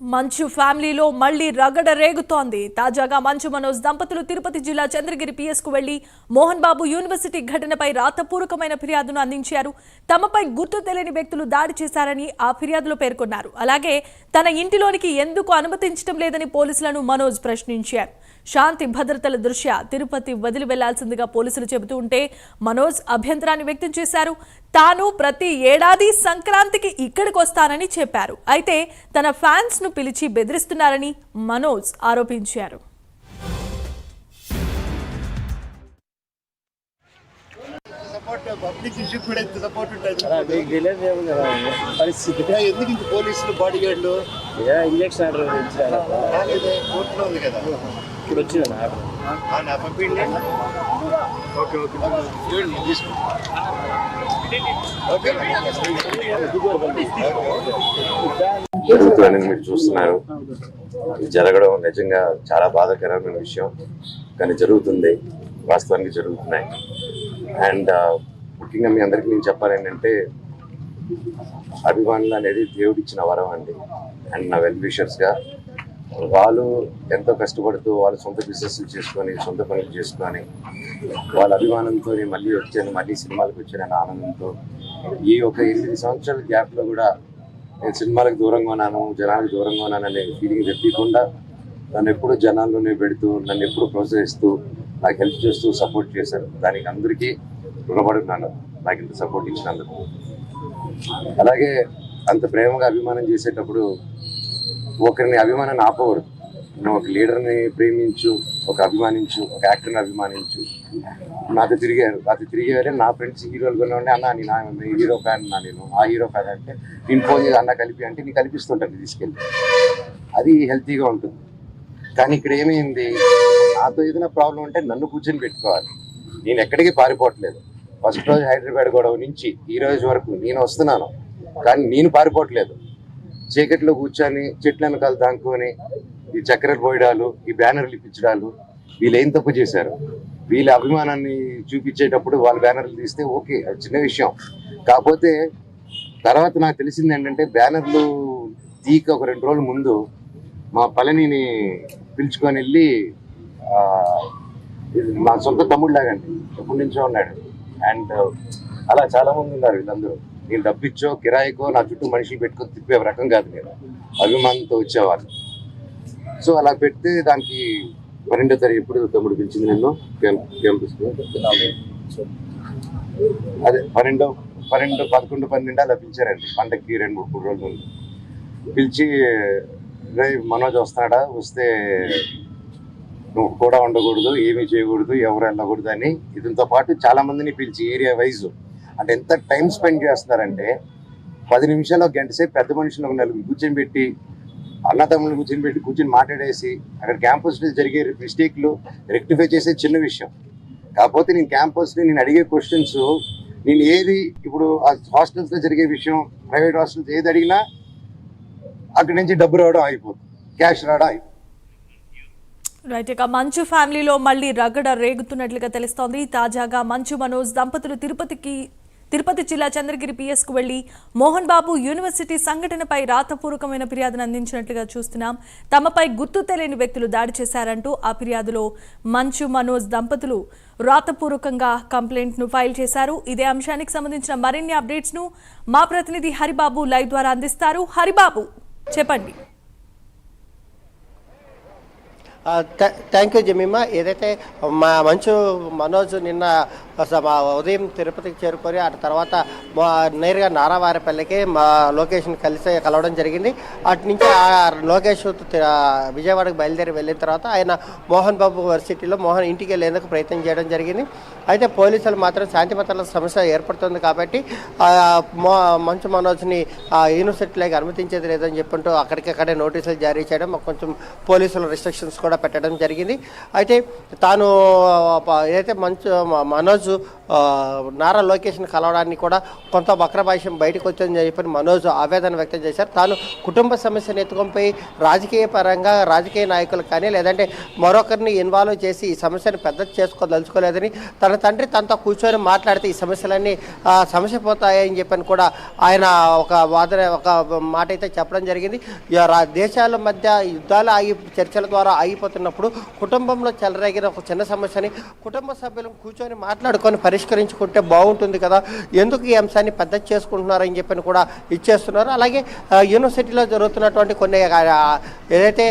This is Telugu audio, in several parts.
మంచు ఫ్యామిలీలో మళ్ళీ రగడ రేగుతోంది. తాజాగా మంచు మనోజ్ దంపతులు తిరుపతి జిల్లా చంద్రగిరి పిఎస్కు వెళ్ళి మోహన్ బాబు యూనివర్సిటీ ఘటనపై రాతపూర్వకమైన ఫిర్యాదును అందించారు. తమపై గుర్తు తెలియని వ్యక్తులు దాడి చేశారని ఆ ఫిర్యాదులో పేర్కొన్నారు. అలాగే తన ఇంటిలోనికి ఎందుకు అనుమతించడం లేదని పోలీసులను మనోజ్ ప్రశ్నించారు. శాంతి భద్రతల దృష్ట్యా తిరుపతి వదిలి వెళ్ళాల్సిందిగా పోలీసులు చెబుతూ ఉంటే మనోజ్ అభ్యంతరాన్ని వ్యక్తం చేశారు. తాను ప్రతి ఏడాది సంక్రాంతికి ఇక్కడికి వస్తానని చెప్పారు. అయితే తన ఫ్యాన్స్ను పిలిచి బెదిరిస్తున్నారని మనోజ్ ఆరోపించారు. సపోర్ట్ పబ్లిక్ ఇష్యూ కూడా ఇంత సపోర్ట్ ఉంటుంది. అలా మీకు తెలియదు ఏముంది కదా పరిస్థితి. ఇంకా ఎందుకు ఇంత పోలీసులు బాడీ గార్డులు ఇంజక్షన్ ఆర్డర్ కోర్టులో ఉంది కదా. ఇప్పుడు వచ్చింది నా ఓకే మీరు చూస్తున్నారు? జరగడం నిజంగా చాలా బాధాకరమైన విషయం. కానీ జరుగుతుంది. వాస్తవానికి జరుగుతున్నాయి. అండ్ ముఖ్యంగా మీ అందరికీ నేను చెప్పాలి ఏంటంటే అభిమానులు అనేది దేవుడిచ్చిన వరం అండి. అండ్ నా వెల్ విషర్స్గా వాళ్ళు ఎంతో కష్టపడుతూ వాళ్ళ సొంత బిజినెస్ చేసుకొని సొంత పనులు చేసుకొని వాళ్ళ అభిమానంతో మళ్ళీ వచ్చాను మళ్ళీ సినిమాలకు వచ్చాను ఆనందంతో. ఈ ఒక ఎనిమిది సంవత్సరాల గ్యాప్లో కూడా నేను సినిమాలకు దూరంగా ఉన్నాను జనాలకు దూరంగా ఉన్నాను అనే ఫీలింగ్ తెప్పకుండా నన్ను ఎప్పుడు జనాల్లోనే పెడుతూ నన్ను ఎప్పుడు ప్రోత్సహిస్తూ నాకు హెల్ప్ చేస్తూ సపోర్ట్ చేశారు. దానికి అందరికీ రుణపడుతున్నాను. నాకు ఇంత సపోర్ట్ ఇచ్చినందుకు. అలాగే అంత ప్రేమగా అభిమానం చేసేటప్పుడు ఒకరిని అభిమానాన్ని ఆపవరు నువ్వు ఒక లీడర్ని ప్రేమించు ఒక అభిమానించు ఒక యాక్టర్ని అభిమానించు. నాతో తిరిగారు నాతో తిరిగేవారే నా ఫ్రెండ్స్ హీరోలు కొన్ని ఉండే అన్న నేను నా హీరో ఫ్యాన్ నా నేను ఆ హీరో ఫ్యాన్ అంటే నేను ఫోన్ చేసి అన్న కలిపి అంటే నీకు కల్పిస్తుంటాను తీసుకెళ్ళి. అది హెల్తీగా ఉంటుంది. కానీ ఇక్కడ ఏమైంది? నాతో ఏదైనా ప్రాబ్లం ఉంటే నన్ను కూర్చొని పెట్టుకోవాలి. నేను ఎక్కడికి పారిపోవట్లేదు. ఫస్ట్ రోజు హైదరాబాద్ గొడవ నుంచి ఈ రోజు వరకు నేను వస్తున్నాను. కానీ నేను పారిపోవట్లేదు. చీకట్లో కూర్చొని చెట్ల వెనకాల దాంకొని ఈ చక్కెరలు పోయడాలు ఈ బ్యానర్లు ఇప్పించడాలు వీళ్ళు ఏం తప్పు చేశారు? వీళ్ళ అభిమానాన్ని చూపించేటప్పుడు వాళ్ళ బ్యానర్లు తీస్తే ఓకే అది చిన్న విషయం. కాకపోతే తర్వాత నాకు తెలిసింది ఏంటంటే బ్యానర్లు తీక ఒక రెండు రోజుల ముందు మా పళనిని పిలుచుకొని వెళ్ళి మా సొంత తమ్ముడు లాగండి ఎప్పటి నుంచో ఉన్నాడు. అండ్ అలా చాలామంది ఉన్నారు వీళ్ళందరూ. నేను డబ్బిచ్చో కిరాయికో నా చుట్టూ మనిషిని పెట్టుకొని తిప్పే రకం కాదు నేను. అభిమానంతో వచ్చేవాళ్ళు సో అలా పెడితే దానికి పన్నెండో తారీఖు ఎప్పుడు తమ్ముడు పిలిచింది నిన్ను? క్యాంపస్ అదే పన్నెండో పన్నెండు పదకొండు పన్నెండు అలా పిలిచారండి. పండక్కి రెండు మూడు మూడు రోజులు ముందు. పిలిచి రే మనోజ్ వస్తాడా వస్తే నువ్వు కూడా ఉండకూడదు ఏమీ చేయకూడదు ఎవరు వెళ్ళకూడదు అని ఇదంతో పాటు చాలా మందిని పిలిచి ఏరియా వైజ్. అంటే ఎంత టైం స్పెండ్ చేస్తున్నారంటే పది నిమిషాలు గంట సేపు పెద్ద మనుషులు ఒక నలుగురు కూర్చొని పెట్టి అన్నదమ్ములు కూర్చొని పెట్టి కూర్చొని మాట్లాడేసి అక్కడ క్యాంపస్లో జరిగే మిస్టేక్లు రెక్టిఫై చేసే చిన్న విషయం. కాకపోతే నేను క్యాంపస్ని నేను అడిగే క్వశ్చన్స్ నేను ఏది ఇప్పుడు ఆ హాస్టల్స్లో జరిగే విషయం ప్రైవేట్ హాస్టల్స్ ఏది అడిగినా అక్కడి నుంచి డబ్బు రావడం అయిపోతుంది క్యాష్ రావడం అయిపోతుంది రైట్ ఇక మంచు ఫ్యామిలీలో మళ్ళీ రగడ రేగుతున్నట్లుగా తెలుస్తోంది. తాజాగా మంచు మనోజ్ దంపతులు తిరుపతికి తిరుపతి జిల్లా చంద్రగిరి పిఎస్కు వెళ్ళి మోహన్ బాబు యూనివర్సిటీ సంఘటనపై రాతపూర్వకమైన ఫిర్యాదును అందించినట్లుగా చూస్తున్నాం. తమపై గుర్తు తెలియని వ్యక్తులు దాడి చేశారంటూ ఆ ఫిర్యాదులో మంచు మనోజ్ దంపతులు రాతపూర్వకంగా కంప్లైంట్ను ఫైల్ చేశారు. ఇదే అంశానికి సంబంధించిన మరిన్ని అప్డేట్స్ను మా ప్రతినిధి హరిబాబు లైవ్ ద్వారా అందిస్తారు. హరిబాబు చెప్పండి. Thank you Jemima. ఏదైతే మా మంచు మనోజ్ నిన్న ఉదయం తిరుపతికి చేరుకొని ఆ తర్వాత మా నేరుగా నారావారిపల్లికి మా లొకేషన్ కలిసి కలవడం జరిగింది. అటు నుంచి ఆ లోకేష్ విజయవాడకు బయలుదేరి వెళ్ళిన తర్వాత ఆయన మోహన్ బాబు వర్సిటీలో మోహన్ ఇంటికి వెళ్ళేందుకు ప్రయత్నం చేయడం జరిగింది. అయితే పోలీసులు మాత్రం శాంతి భద్రతల సమస్య ఏర్పడుతుంది కాబట్టి మంచు మనోజ్ని ఆ యూనివర్సిటీలోకి అనుమతించేది లేదని చెప్పుంటూ అక్కడికక్కడే నోటీసులు జారీ చేయడం కొంచెం పోలీసుల రిస్ట్రిక్షన్స్ కూడా పెట్టడం జరిగింది. అయితే తాను ఏదైతే మంచు మనోజ్ మనోజ్ నారా లోకేష్ని కలవడానికి కూడా కొంత వక్రభాష్యం బయటకు వచ్చిందని చెప్పి మనోజ్ ఆవేదన వ్యక్తం చేశారు. తాను కుటుంబ సమస్యను ఎత్తుకొని రాజకీయ పరంగా రాజకీయ నాయకులు కానీ లేదంటే మరొకరిని ఇన్వాల్వ్ చేసి ఈ సమస్యను పెద్ద చేసుకోదలుచుకోలేదని తన తండ్రి తనతో కూర్చొని మాట్లాడితే ఈ సమస్యలన్నీ ఆ, సమస్య పోతాయని చెప్పని కూడా ఆయన ఒక వాదన ఒక మాట అయితే చెప్పడం జరిగింది. దేశాల మధ్య యుద్ధాలు ఆగి చర్చల ద్వారా ఆగిపోతున్నప్పుడు కుటుంబంలో చెలరేగిన ఒక చిన్న సమస్యని కుటుంబ సభ్యులు కూర్చొని మాట్లాడు పట్టుకొని పరిష్కరించుకుంటే బాగుంటుంది కదా. ఎందుకు ఈ అంశాన్ని పెద్ద చేసుకుంటున్నారని చెప్పని కూడా ఇచ్చేస్తున్నారు. అలాగే యూనివర్సిటీలో జరుగుతున్నటువంటి కొన్ని ఏదైతే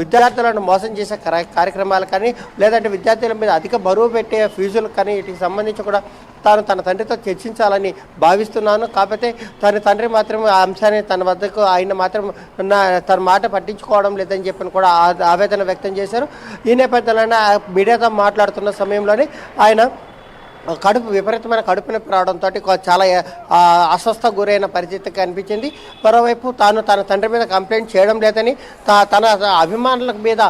విద్యార్థులను మోసం చేసే కార్యక్రమాలు కానీ లేదంటే విద్యార్థుల మీద అధిక బరువు పెట్టే ఫీజులు కానీ వీటికి సంబంధించి కూడా తాను తన తండ్రితో చర్చించాలని భావిస్తున్నాను. కాకపోతే తన తండ్రి మాత్రం ఆ అంశాన్ని తన వద్దకు ఆయన మాత్రం నా తన మాట పట్టించుకోవడం లేదని చెప్పని కూడా ఆవేదన వ్యక్తం చేశారు. ఈ నేపథ్యంలోనే ఆ మీడియాతో మాట్లాడుతున్న సమయంలోనే ఆయన కడుపు విపరీతమైన కడుపు నొప్పి రావడంతో చాలా అస్వస్థ గురైన పరిస్థితి కనిపించింది. మరోవైపు తాను తన తండ్రి మీద కంప్లైంట్ చేయడం లేదని తన అభిమానుల మీద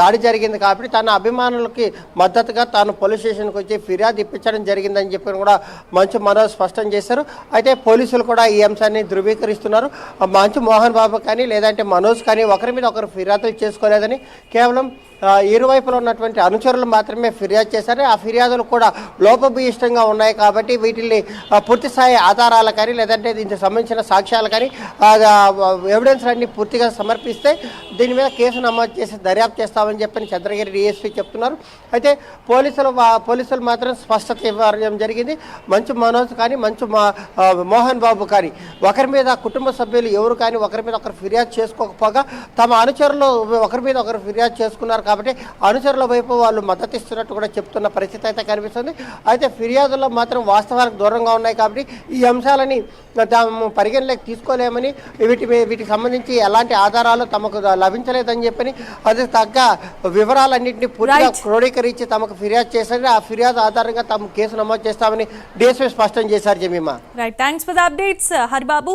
దాడి జరిగింది కాబట్టి తన అభిమానులకి మద్దతుగా తాను పోలీస్ స్టేషన్కి వచ్చి ఫిర్యాదు ఇప్పించడం జరిగిందని చెప్పి కూడా మంచు మనోజ్ స్పష్టం చేశారు. అయితే పోలీసులు కూడా ఈ అంశాన్ని ధృవీకరిస్తున్నారు. మంచు మోహన్ బాబు కానీ లేదంటే మనోజ్ కానీ ఒకరి మీద ఒకరు ఫిర్యాదులు చేసుకోలేదని కేవలం ఇరువైపులో ఉన్నటువంటి అనుచరులు మాత్రమే ఫిర్యాదు చేశారు. ఆ ఫిర్యాదులు కూడా లోపభీష్టంగా ఉన్నాయి కాబట్టి వీటిని పూర్తిస్థాయి పూర్తి స్థాయి ఆధారాలు కానీ లేదంటే దీనికి సంబంధించిన సాక్ష్యాలు కానీ ఎవిడెన్స్ అన్ని పూర్తిగా సమర్పిస్తే దీని మీద కేసు నమోదు చేసి దర్యాప్తు చేస్తామని చెప్పని చంద్రగిరి డిఎస్పీ చెప్తున్నారు. అయితే పోలీసులు పోలీసులు మాత్రం స్పష్టత ఇవ్వడం జరిగింది. మంచు మనోజ్ కానీ మంచు మా- మోహన్ బాబు కానీ ఒకరి మీద కుటుంబ సభ్యులు ఎవరు కానీ ఒకరి మీద ఒకరు ఫిర్యాదు చేసుకోకపోగా తమ అనుచరులు ఒకరి మీద ఒకరు ఫిర్యాదు చేసుకున్నారు కాబట్టి అనుచరుల వైపు వాళ్ళు మద్దతు ఇస్తున్నట్టు కూడా చెప్తున్న పరిస్థితి అయితే కనిపిస్తుంది. అయితే ఫిర్యాదుల్లో మాత్రం వాస్తవాలకు దూరంగా ఉన్నాయి కాబట్టి ఈ అంశాలని తాము పరిగణలోకి తీసుకోలేమని వీటి వీటికి సంబంధించి ఎలాంటి ఆధారాలు తమకు లభించలేదని చెప్పని అది తగ్గ వివరాలన్నింటినీ పూర్తిగా. క్రోడీకరించి తమకు ఫిర్యాదు చేశారని ఆ ఫిర్యాదు ఆధారంగా తమ కేసు నమోదు చేస్తామని డిఎస్పీ స్పష్టం చేశారు Jemima. Right thanks for the updates Haribabu